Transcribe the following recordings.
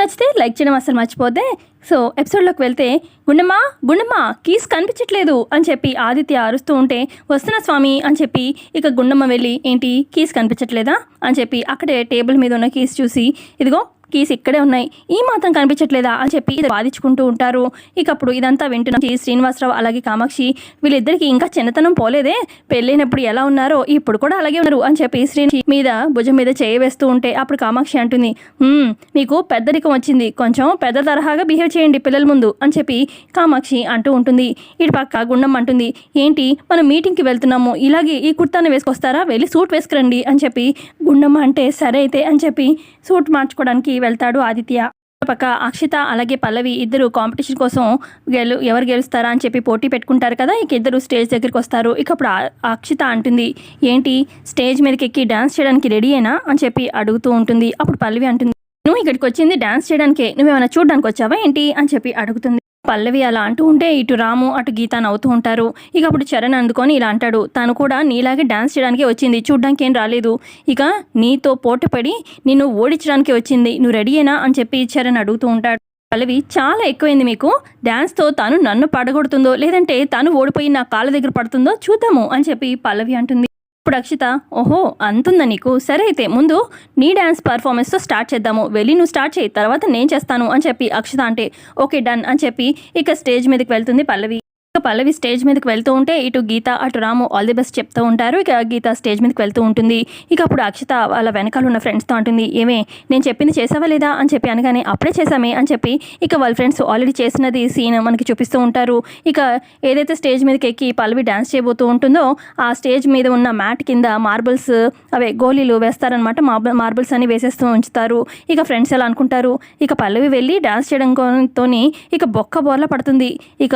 నచ్చితే లైక్ చేయడం అసలు మర్చిపోతే సో ఎపిసోడ్లోకి వెళ్తే గుండమ్మా గుండమ్మా కీస్ కనిపించట్లేదు అని చెప్పి ఆదిత్య అరుస్తూ ఉంటే వస్తున్న స్వామి అని చెప్పి ఇక గుండమ్మ వెళ్ళి ఏంటి కీస్ కనిపించట్లేదా? అని చెప్పి అక్కడే టేబుల్ మీద ఉన్న కీస్ చూసి ఇదిగో కీస్ ఇక్కడే ఉన్నాయి. ఈ మాత్రం కనిపించట్లేదా? అని చెప్పి ఇది బాధించుకుంటూ ఉంటారు. ఇక అప్పుడు ఇదంతా వింటున్న శ్రీనివాసరావు అలాగే కామాక్షి వీళ్ళిద్దరికి ఇంకా చిన్నతనం పోలేదే? పెళ్ళైనప్పుడు ఎలా ఉన్నారో ఇప్పుడు కూడా అలాగే ఉన్నారు అని చెప్పి శ్రీని మీద భుజం మీద చేయి వేస్తూ ఉంటే అప్పుడు కామాక్షి అంటుంది మీకు పెద్దరికం వచ్చింది. కొంచెం పెద్ద తరహాగా బిహేవ్ చేయండి పిల్లల ముందు అని చెప్పి కామాక్షి అంటూ ఉంటుంది. ఇటు పక్క గుండమ్మ అంటుంది ఏంటి మనం మీటింగ్కి వెళ్తున్నాము. ఇలాగే ఈ కుర్తాను వేసుకొస్తారా? వెళ్ళి సూట్ వేసుకురండి అని చెప్పి గుండమ్మ అంటే సరే అయితే అని చెప్పి సూట్ మార్చుకోవడానికి వెళ్తాడు ఆదిత్య. పక్క అక్షిత అలాగే పల్లవి ఇద్దరు కాంపిటీషన్ కోసం గెలు ఎవరు గెలుస్తారా అని చెప్పి పోటీ పెట్టుకుంటారు కదా ఇక ఇద్దరు స్టేజ్ దగ్గరికి వస్తారు. ఇక అప్పుడు అక్షిత అంటుంది ఏంటి స్టేజ్ మీదకి ఎక్కి డాన్స్ చేయడానికి రెడీయేనా? అని చెప్పి అడుగుతూ ఉంటుంది. అప్పుడు పల్లవి అంటుంది నువ్వు ఇక్కడికి వచ్చింది డాన్స్ చేయడానికే నువ్వేమైనా చూడడానికి వచ్చావా ఏంటి? అని చెప్పి అడుగుతుంది. పల్లవి అలా అంటూ ఉంటే ఇటు రాము అటు గీత నవ్వుతూ ఉంటారు. ఇక అప్పుడు చరణ్ అందుకొని ఇలా అంటాడు తను కూడా నీలాగే డాన్స్ చేయడానికి వచ్చింది చూడ్డానికి ఏం రాలేదు. ఇక నీతో పోటపడి నిన్ను ఓడించడానికి వచ్చింది నువ్వు రెడీయేనా? అని చెప్పి చరణ్ అడుగుతూ ఉంటాడు. పల్లవి చాలా ఎక్కువైంది మీకు. డ్యాన్స్తో తను నన్ను పడగొడుతుందో లేదంటే తను ఓడిపోయి నా కాళ్ళ దగ్గర పడుతుందో చూద్దాము అని చెప్పి పల్లవి అంటుంది. ఇప్పుడు అక్షిత ఓహో అంతుందా నీకు? సరే అయితే ముందు నీ డ్యాన్స్ పర్ఫార్మెన్స్తో స్టార్ట్ చేద్దాము. వెళ్ళి నువ్వు స్టార్ట్ చేయి తర్వాత నేను చేస్తాను అని చెప్పి అక్షిత అంటే ఓకే డన్ అని చెప్పి ఇక స్టేజ్ మీదకి వెళ్తుంది పల్లవి. ఇక పల్లవి స్టేజ్ మీదకి వెళ్తూ ఉంటే ఇటు గీత అటు రాము ఆల్ ది బెస్ట్ చెప్తూ ఉంటారు. ఇక గీత స్టేజ్ మీదకి వెళ్తూ ఉంటుంది. ఇక అప్పుడు అక్షిత వాళ్ళ వెనకాల ఉన్న ఫ్రెండ్స్తో అంటుంది ఏమే నేను చెప్పింది చేసావా లేదా? అని చెప్పి అనగానే అప్పుడే చేసామే అని చెప్పి ఇక వాళ్ళ ఫ్రెండ్స్ ఆల్రెడీ చేసినది సీన్ మనకి చూపిస్తూ ఉంటారు. ఇక ఏదైతే స్టేజ్ మీదకి ఎక్కి పల్లవి డ్యాన్స్ చేయబోతూ ఉంటుందో ఆ స్టేజ్ మీద ఉన్న మ్యాట్ కింద మార్బుల్స్ అవే గోళీలు వేస్తారనమాట మార్బుల్ మార్బుల్స్ అని వేసేస్తూ ఉంచుతారు. ఇక ఫ్రెండ్స్ ఎలా అనుకుంటారు? ఇక పల్లవి వెళ్ళి డ్యాన్స్ చేయడంతో ఇక బొక్క బోర్ల పడుతుంది. ఇక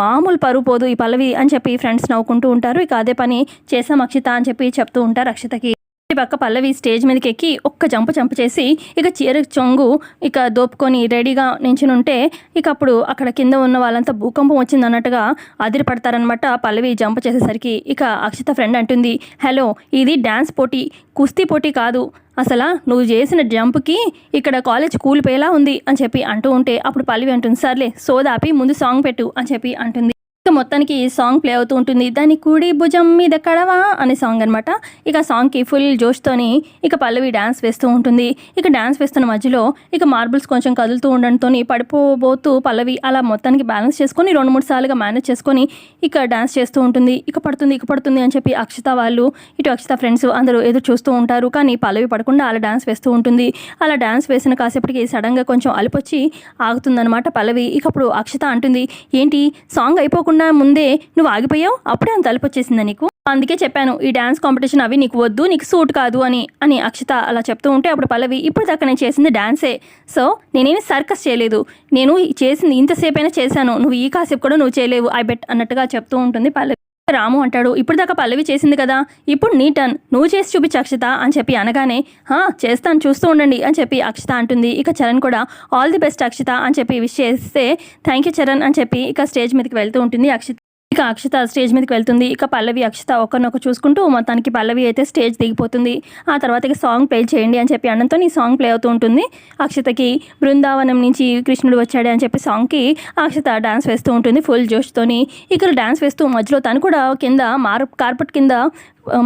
మామూలు పరువు పోదు ఈ పల్లవి అని చెప్పి ఫ్రెండ్స్ నవ్వుకుంటూ ఉంటారు. ఇక అదే పని చేసాం అక్షిత అని చెప్పి చెప్తూ ఉంటారు అక్షితకి. పక్క పల్లవి స్టేజ్ మీదకి ఎక్కి ఒక్క జంపు జంప్ చేసి ఇక చీర చొంగు ఇక దోపుకొని రెడీగా నించుని ఉంటే ఇక అప్పుడు అక్కడ కింద ఉన్న వాళ్ళంతా భూకంపం వచ్చింది అన్నట్టుగా అదిరి పడతారనమాట పల్లవి జంప్ చేసేసరికి. ఇక అక్షిత ఫ్రెండ్ అంటుంది హలో ఇది డ్యాన్స్ పోటీ కుస్తీ పోటీ కాదు. అసలు నువ్వు చేసిన జంప్కి ఇక్కడ కాలేజ్ కూలిపోయేలా ఉంది అని చెప్పి అంటూ ఉంటే అప్పుడు పల్లవి అంటుంది సర్లే సోదాపి ముందు సాంగ్ పెట్టు అని చెప్పి అంటుంది. ఇక మొత్తానికి ఈ సాంగ్ ప్లే అవుతూ ఉంటుంది. దాని కుడి భుజం మీద కడవా అనే సాంగ్ అనమాట ఇక సాంగ్కి ఫుల్ జోష్తోని ఇక పల్లవి డ్యాన్స్ వేస్తూ ఉంటుంది. ఇక డ్యాన్స్ వేస్తున్న మధ్యలో ఇక మార్బుల్స్ కొంచెం కదులుతూ ఉండడంతో పడిపోబోతూ పల్లవి అలా మొత్తానికి బ్యాలెన్స్ చేసుకొని రెండు మూడు సార్లుగా మేనేజ్ చేసుకొని ఇక డ్యాన్స్ చేస్తూ ఉంటుంది. ఇక పడుతుంది ఇక పడుతుంది అని చెప్పి అక్షిత వాళ్ళు ఇటు అక్షిత ఫ్రెండ్స్ అందరూ ఎదురు చూస్తూ ఉంటారు. కానీ పల్లవి పడకుండా అలా డ్యాన్స్ వేస్తూ ఉంటుంది. అలా డ్యాన్స్ వేసిన కాసేపటికి సడన్గా కొంచెం అలిపొచ్చి ఆగుతుందన్నమాట పల్లవి. ఇక అప్పుడు అక్షిత అంటుంది ఏంటి? సాంగ్ అయిపోకుండా ముందే నువ్వు ఆగిపోయావు? అప్పుడే అంత వచ్చేసిందా నీకు? అందుకే చెప్పాను ఈ డ్యాన్స్ కాంపిటీషన్ అవి నీకు వద్దు నీకు సూట్ కాదు అని అని అక్షిత అలా చెప్తూ ఉంటే అప్పుడు పల్లవి ఇప్పుడు దాకా నేను చేసింది డ్యాన్సే సో నేనేమి సర్కస్ చేయలేదు. నేను చేసింది ఇంతసేపు అయినా చేశాను. నువ్వు ఈ కాసేపు కూడా నువ్వు చేయలేవు ఐ బెట్ అన్నట్టుగా చెప్తూ ఉంటుంది పల్లవి. రాము అంటాడు ఇప్పుడు దాకా పల్లవి చేసింది కదా ఇప్పుడు నీ టర్న్ నువ్వు చేసి చూపించు అక్షిత అని చెప్పి అనగానే "హా, చేస్తాను చూస్తూ ఉండండి అని చెప్పి అక్షిత అంటుంది. ఇక చరణ్ కూడా ఆల్ ది బెస్ట్ అక్షిత అని చెప్పి విష్ చేస్తే థ్యాంక్ యూ చరణ్ అని చెప్పి ఇక స్టేజ్ మీదకి వెళ్తూ ఉంటుంది అక్షిత. ఇక అక్షిత స్టేజ్ మీదకి వెళ్తుంది. ఇక పల్లవి అక్షిత ఒకరినొక చూసుకుంటూ మొత్తానికి పల్లవి అయితే స్టేజ్ దిగిపోతుంది. ఆ తర్వాత ఇక సాంగ్ ప్లే చేయండి అని చెప్పి అనడంతో ఈ సాంగ్ ప్లే అవుతూ ఉంటుంది. అక్షితకి బృందావనం నుంచి కృష్ణుడు వచ్చాడు అని చెప్పి సాంగ్కి అక్షిత డాన్స్ వేస్తూ ఉంటుంది ఫుల్ జోష్తోని. ఇక్కడ డాన్స్ వేస్తూ మధ్యలో తను కూడా కింద మార్ కార్పెట్ కింద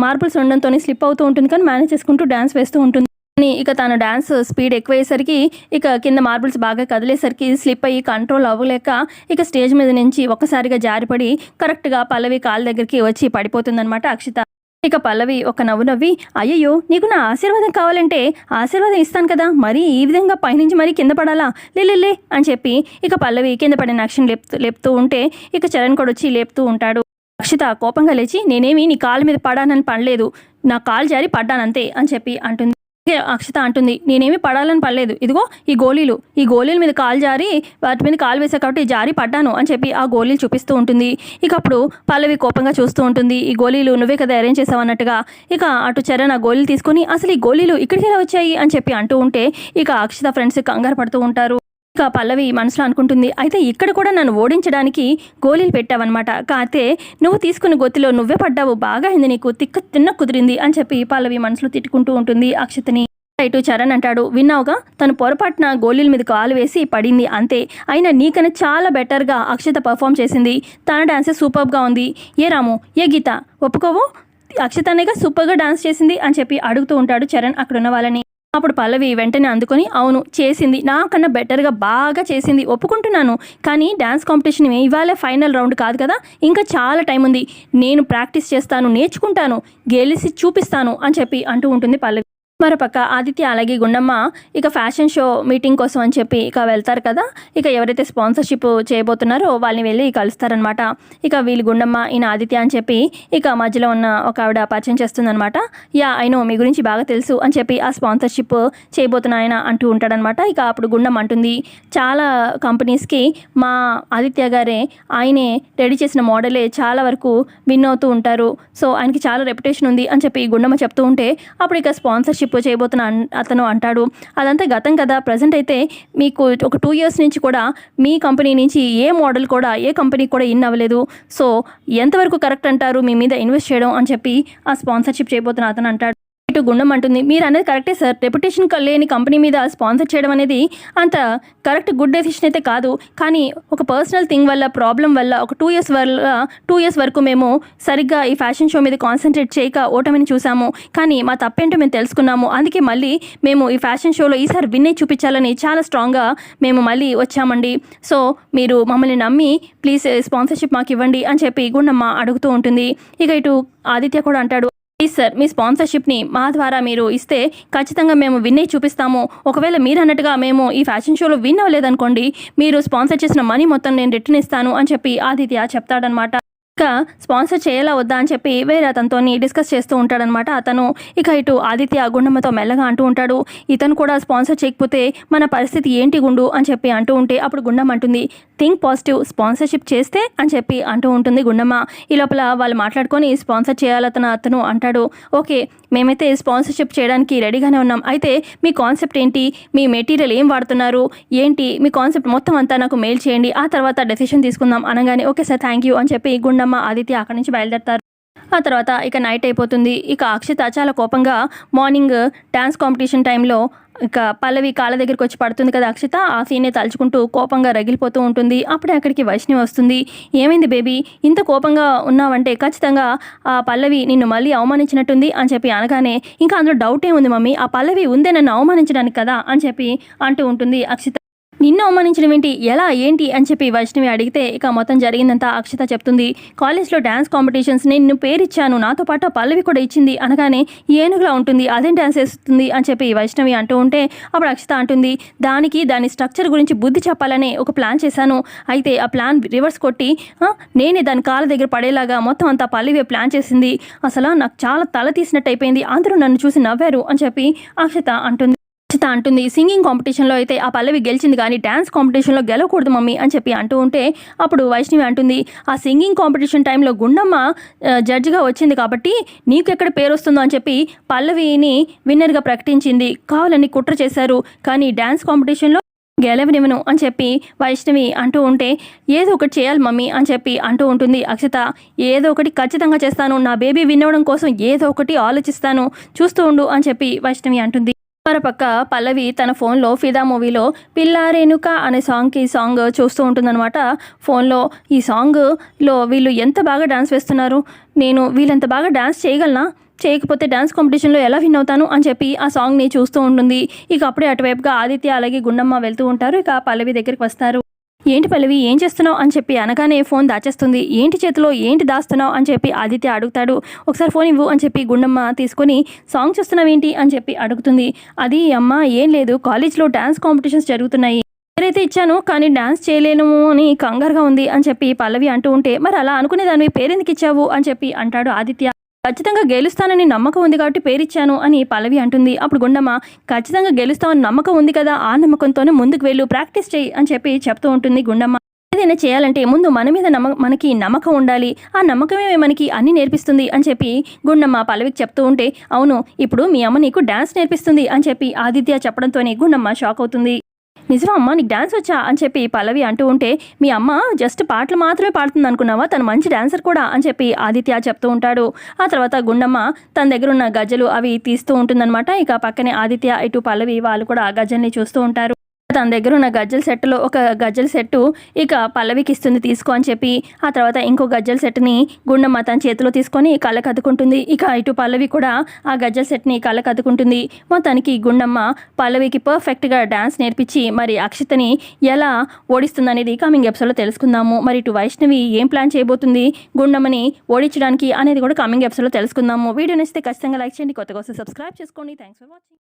మార్బుల్స్ ఉండడంతో స్లిప్ అవుతూ ఉంటుంది కానీ మేనేజ్ చేసుకుంటూ డాన్స్ వేస్తూ ఉంటుంది. కానీ ఇక తన డాన్స్ స్పీడ్ ఎక్కువయ్యేసరికి ఇక కింద మార్బుల్స్ బాగా కదిలేసరికి స్లిప్ అయ్యి కంట్రోల్ అవ్వలేక ఇక స్టేజ్ మీద నుంచి ఒక్కసారిగా జారిపడి కరెక్ట్గా పల్లవి కాలు దగ్గరికి వచ్చి పడిపోతుందన్నమాట అక్షిత. ఇక పల్లవి ఒక నవ్వు నవ్వి అయ్యయ్యో నీకు నా ఆశీర్వాదం కావాలంటే ఆశీర్వాదం ఇస్తాను కదా మరి ఈ విధంగా పైనుంచి మరీ కింద పడాలా? లే అని చెప్పి ఇక పల్లవి కింద పడిన అక్షిని లేపుతూ లేపుతూ ఉంటే ఇక చరణ్ కూడా వచ్చి లేపుతూ ఉంటాడు. అక్షిత కోపంగా లేచి నేనేమి నీ కాళ్ళ మీద పడానని పడలేదు నా కాలు జారి పడ్డానంతే అని చెప్పి అంటుంది. అక్షిత అంటుంది నేనేమి పడాలని పడలేదు. ఇదిగో ఈ గోళీలు. ఈ గోళీల మీద కాలు జారి వాటి మీద కాలు వేసా కాబట్టి జారి పడ్డాను అని చెప్పి ఆ గోళీలు చూపిస్తూ ఉంటుంది. ఇక అప్పుడు పల్లవి కోపంగా చూస్తూ ఉంటుంది ఈ గోళీలు నువ్వే కదా అరేంజ్ చేసావు అన్నట్టుగా. ఇక అటు చరణ్ ఆ గోళీలు తీసుకొని అసలు ఈ గోళీలు ఇక్కడికి ఎలా వచ్చాయి? అని చెప్పి అంటూ ఉంటే ఇక అక్షిత ఫ్రెండ్స్ కంగారు పడుతూ ఉంటారు. ఇక పల్లవి మనసులో అనుకుంటుంది అయితే ఇక్కడ కూడా నన్ను ఓడించడానికి గోళీలు పెట్టావన్నమాట. కాతే నువ్వు తీసుకున్న గొత్తిలో నువ్వే పడ్డావు బాగా అయింది నీకు తిక్క తిన్న కుదిరింది అని చెప్పి పల్లవి మనసులో తిట్టుకుంటూ ఉంటుంది అక్షతని. ఇటు చరణ్ అంటాడు. విన్నావుగా? తను పొరపాటున గోళీల మీద కాలు వేసి పడింది అంతే. అయినా నీకన్నా చాలా బెటర్గా అక్షత పర్ఫామ్ చేసింది. తన డాన్సే సూపర్గా ఉంది. ఏ రాము? ఏ గీత? ఒప్పుకోవు? అక్షత అనేగా సూపర్గా డాన్స్ చేసింది అని చెప్పి అడుగుతూ ఉంటాడు చరణ్ అక్కడ ఉన్న వాళ్ళని. అప్పుడు పల్లవి వెంటనే అందుకొని అవును చేసింది. నాకన్నా బెటర్గా బాగా చేసింది. ఒప్పుకుంటున్నాను. కానీ డ్యాన్స్ కాంపిటీషన్ ఇవాళ ఫైనల్ రౌండ్ కాదు కదా? ఇంకా చాలా టైం ఉంది. నేను ప్రాక్టీస్ చేస్తాను నేర్చుకుంటాను. గెలిచి చూపిస్తాను అని చెప్పి అంటూ ఉంటుంది పల్లవి. మరోపక్క ఆదిత్య అలాగే గుండమ్మ ఇక ఫ్యాషన్ షో మీటింగ్ కోసం అని చెప్పి ఇక వెళ్తారు కదా. ఇక ఎవరైతే స్పాన్సర్షిప్ చేయబోతున్నారో వాళ్ళని వెళ్ళి కలుస్తారనమాట ఇక వీళ్ళు గుండమ్మ ఈయన ఆదిత్య అని చెప్పి ఇక మధ్యలో ఉన్న ఒక ఆవిడ పరిచయం చేస్తుందనమాట యా అయినో మీ గురించి బాగా తెలుసు అని చెప్పి ఆ స్పాన్సర్షిప్ చేయబోతున్న ఆయన అంటూ ఉంటాడనమాట ఇక అప్పుడు గుండమ్మ అంటుంది చాలా కంపెనీస్కి మా ఆదిత్య గారే ఆయనే రెడీ చేసిన మోడలే చాలా వరకు విన్ అవుతూ ఉంటారు. సో ఆయనకి చాలా రెప్యుటేషన్ ఉంది అని చెప్పి గుండమ్మ చెప్తూ ఉంటే అప్పుడు ఇక స్పాన్సర్షిప్ చేయబోతున్న అతను అంటాడు అదంతా గతం కదా ప్రజెంట్ అయితే మీకు ఒక టూ ఇయర్స్ నుంచి కూడా మీ కంపెనీ నుంచి ఏ మోడల్ కూడా ఏ కంపెనీ కూడా ఇన్ అవ్వలేదు. సో ఎంతవరకు కరెక్ట్ అంటారు మీ మీద ఇన్వెస్ట్ చేయడం? అని చెప్పి ఆ స్పాన్సర్షిప్ చేయబోతున్న అతను అంటాడు. ఇటు గుండం అంటుంది. మీరు అనేది కరెక్టే సార్. రెప్యుటేషన్ లేని కంపెనీ మీద స్పాన్సర్ చేయడం అనేది అంత కరెక్ట్ గుడ్ డెసిషన్ అయితే కాదు. కానీ ఒక పర్సనల్ థింగ్ వల్ల ప్రాబ్లం వల్ల ఒక టూ ఇయర్స్ వల్ల టూ ఇయర్స్ వరకు మేము సరిగ్గా ఈ ఫ్యాషన్ షో మీద కాన్సన్ట్రేట్ చేయక ఓటమిని చూసాము. కానీ మా తప్పేంటో మేము తెలుసుకున్నాము. అందుకే మళ్ళీ మేము ఈ ఫ్యాషన్ షోలో ఈసారి విన్నే చూపించాలని చాలా స్ట్రాంగ్గా మేము మళ్ళీ వచ్చామండి. సో మీరు మమ్మల్ని నమ్మి ప్లీజ్ స్పాన్సర్షిప్ మాకు ఇవ్వండి అని చెప్పి గుండమ్మ అడుగుతూ ఉంటుంది. ఇక ఇటు ఆదిత్య కూడా అంటాడు ప్లీజ్ సార్ మీ స్పాన్సర్షిప్ని మా ద్వారా మీరు ఇస్తే ఖచ్చితంగా మేము విన్ చూపిస్తాము. ఒకవేళ మీరు అన్నట్టుగా మేము ఈ ఫ్యాషన్ షోలో విన్ అవ్వలేదనుకోండి మీరు స్పాన్సర్ చేసిన మనీ మొత్తం నేను రిటర్న్ ఇస్తాను అని చెప్పి ఆదిత్య చెప్తాడనమాట ఇక స్పాన్సర్ చేయాలా వద్దా అని చెప్పి వేరే అతనితో డిస్కస్ చేస్తూ ఉంటాడనమాట అతను ఇక ఇటు ఆదిత్య గుండమ్మతో మెల్లగా అంటూ ఉంటాడు ఇతను కూడా స్పాన్సర్ చేయకపోతే మన పరిస్థితి ఏంటి గుండు? అని చెప్పి అంటూ ఉంటే అప్పుడు గుండమ్మ అంటుంది థింక్ పాజిటివ్ స్పాన్సర్షిప్ చేస్తే? అని చెప్పి అంటూ ఉంటుంది గుండమ్మ. ఈ లోపల వాళ్ళు మాట్లాడుకొని స్పాన్సర్ చేయాలతను అతను అంటాడు ఓకే మేమైతే స్పాన్సర్షిప్ చేయడానికి రెడీగానే ఉన్నాం. అయితే మీ కాన్సెప్ట్ ఏంటి? మీ మెటీరియల్ ఏం వాడుతున్నారు? ఏంటి? మీ కాన్సెప్ట్ మొత్తం అంతా నాకు మెయిల్ చేయండి ఆ తర్వాత డెసిషన్ తీసుకుందాం. అనగానే ఓకే సార్ థ్యాంక్ యూ అని చెప్పి గుండమ్మ ఆదిత్య అక్కడి నుంచి బయలుదేరతారు. ఆ తర్వాత ఇక నైట్ అయిపోతుంది. ఇక అక్షిత చాలా కోపంగా మార్నింగ్ డ్యాన్స్ కాంపిటీషన్ టైంలో ఇక పల్లవి కాళ్ళ దగ్గరికి వచ్చి పడుతుంది కదా అక్షిత. ఆ సీనే తలుచుకుంటూ కోపంగా రగిలిపోతూ ఉంటుంది. అప్పుడే అక్కడికి వైష్ణవి వస్తుంది. ఏమైంది బేబీ ఇంత కోపంగా ఉన్నావంటే ఖచ్చితంగా ఆ పల్లవి నిన్ను మళ్ళీ అవమానించినట్టుంది అని చెప్పి అనగానే ఇంకా అందులో డౌట్ ఏముంది మమ్మీ. ఆ పల్లవి ఉందే నన్ను అవమానించడానికి కదా అని చెప్పి అంటూ ఉంటుంది అక్షిత. నిన్ను అవమానించడం ఏంటి? ఎలా? ఏంటి? అని చెప్పి వైష్ణవి అడిగితే ఇక మొత్తం జరిగిందంతా అక్షిత చెప్తుంది. కాలేజ్లో డ్యాన్స్ కాంపిటీషన్స్ నేను పేరిచ్చాను. నాతో పాటు ఆ పల్లవి కూడా ఇచ్చింది. అనగానే ఏనుగులా ఉంటుంది. అదేం డ్యాన్స్ వేస్తుంది? అని చెప్పి వైష్ణవి అంటూ ఉంటే అప్పుడు అక్షిత అంటుంది దానికి దాని స్ట్రక్చర్ గురించి బుద్ధి చెప్పాలనే ఒక ప్లాన్ చేశాను. అయితే ఆ ప్లాన్ రివర్స్ కొట్టి నేనే దాని కాళ్ళ దగ్గర పడేలాగా మొత్తం అంతా పల్లవి ప్లాన్ చేసింది. అసలు నాకు చాలా తల తీసినట్టు అయిపోయింది అందరూ నన్ను చూసి నవ్వారు అని చెప్పి అక్షిత అంటుంది. అక్షిత అంటుంది. సింగింగ్ కాంపిటీషన్లో అయితే ఆ పల్లవి గెలిచింది కానీ డ్యాన్స్ కాంపిటీషన్లో గెలవకూడదు మమ్మీ అని చెప్పి అంటూ ఉంటే అప్పుడు వైష్ణవి అంటుంది ఆ సింగింగ్ కాంపిటీషన్ టైంలో గుండమ్మ జడ్జిగా వచ్చింది కాబట్టి నీకు ఎక్కడ పేరు వస్తుందో అని చెప్పి పల్లవిని విన్నర్గా ప్రకటించింది. కావాలని కుట్ర చేశారు కానీ డ్యాన్స్ కాంపిటీషన్లో గెలవనివ్వను అని చెప్పి వైష్ణవి అంటూ ఉంటే ఏదో ఒకటి చేయాలి మమ్మీ అని చెప్పి అంటూ ఉంటుంది. అక్షత ఏదో ఒకటి ఖచ్చితంగా చేస్తాను. నా బేబీ వినవడం కోసం ఏదో ఒకటి ఆలోచిస్తాను. చూస్తూ ఉండు అని చెప్పి వైష్ణవి అంటుంది. మరోపక్క పల్లవి తన ఫోన్లో ఫిదా మూవీలో పిల్ల రేణుక అనే సాంగ్కి సాంగ్ చూస్తూ ఉంటుందన్నమాట. ఫోన్లో ఈ సాంగ్లో వీళ్ళు ఎంత బాగా డాన్స్ వేస్తున్నారు? నేను వీళ్ళంత బాగా డాన్స్ చేయగలనా? చేయకపోతే డాన్స్ కాంపిటీషన్లో ఎలా విన్ అవుతాను? అని చెప్పి ఆ సాంగ్ని చూస్తూ ఉంటుంది. ఇక అప్పుడే అటువైపుగా ఆదిత్య అలాగే గుండమ్మ వెళ్తూ ఉంటారు. ఇక పల్లవి దగ్గరికి వస్తారు. ఏంటి పల్లవి ఏం చేస్తున్నావు అని చెప్పి అనగానే ఫోన్ దాచేస్తుంది. ఏంటి చేతిలో ఏంటి దాస్తున్నావు అని చెప్పి ఆదిత్య అడుగుతాడు. ఒకసారి ఫోన్ ఇవ్వు అని చెప్పి గుండమ్మ తీసుకొని సాంగ్ చూస్తున్నావు ఏంటి అని చెప్పి అడుగుతుంది. అది అమ్మ ఏం లేదు. కాలేజ్లో డ్యాన్స్ కాంపిటీషన్స్ జరుగుతున్నాయి. పేరైతే ఇచ్చాను కానీ డాన్స్ చేయలేను అని కంగారుగా ఉంది అని చెప్పి పల్లవి అంటూ ఉంటే మరి అలా అనుకునేదాన్ని పేరెందుకు ఇచ్చావు? అని చెప్పి అంటాడు ఆదిత్య. ఖచ్చితంగా గెలుస్తానని నమ్మకం ఉంది కాబట్టి పేరిచ్చాను అని పల్లవి అంటుంది. అప్పుడు గుండమ్మ ఖచ్చితంగా గెలుస్తామని నమ్మకం ఉంది కదా ఆ నమ్మకంతోనే ముందుకు వెళ్ళు ప్రాక్టీస్ చేయి అని చెప్పి చెప్తూ ఉంటుంది గుండమ్మ. ఏదైనా చేయాలంటే ముందు మన మీద నమ్మ మనకి నమ్మకం ఉండాలి. ఆ నమ్మకమే మనకి అన్ని నేర్పిస్తుంది అని చెప్పి గుండమ్మ పల్లవికి చెప్తూ ఉంటే అవును ఇప్పుడు మీ అమ్మ నీకు డాన్స్ నేర్పిస్తుంది అని చెప్పి ఆదిత్య చెప్పడంతోనే గుండమ్మ షాక్ అవుతుంది. నిజమా అమ్మ నీకు డ్యాన్స్ వచ్చా అని చెప్పి పల్లవి అంటూ ఉంటే మీ అమ్మ జస్ట్ పాటలు మాత్రమే పాడుతుంది అనుకున్నావా తను మంచి డాన్సర్ కూడా అని చెప్పి ఆదిత్య చెప్తూ ఉంటాడు. ఆ తర్వాత గుండమ్మ తన దగ్గర ఉన్న గజ్జలు అవి తీస్తూ ఉంటుందన్నమాట. ఇక పక్కనే ఆదిత్య ఇటు పల్లవి వాళ్ళు కూడా ఆ గజ్జల్ని చూస్తూ ఉంటారు. తన దగ్గర ఉన్న గజ్జల సెట్లో ఒక గజ్జల సెట్టు ఇక పల్లవికి ఇస్తుంది తీసుకో అని చెప్పి ఆ తర్వాత ఇంకో గజ్జల సెట్ని గుండమ్మ తన చేతిలో తీసుకొని కళ్ళకు అద్దుకుంటుంది ఇక ఇటు పల్లవి కూడా ఆ గజ్జల సెట్ని కళ్ళకు అద్దుకుంటుంది మొత్తానికి గుండమ్మ పల్లవికి పర్ఫెక్ట్గా డ్యాన్స్ నేర్పించి మరి అక్షితని ఎలా ఓడిస్తుందనేది కమింగ్ ఎపిసోడ్లో తెలుసుకుందాము. మరి ఇటు వైష్ణవి ఏం ప్లాన్ చేయబోతుంది? గుండమ్మని ఓడించడానికి అనేది కూడా కమింగ్ ఎపిసోడ్లో తెలుసుకుందాము. వీడియో నచ్చితే ఖచ్చితంగా లైక్ చేయండి. కొత్తగా వస్తే సబ్స్క్రైబ్ చేసుకోండి. Thanks for watching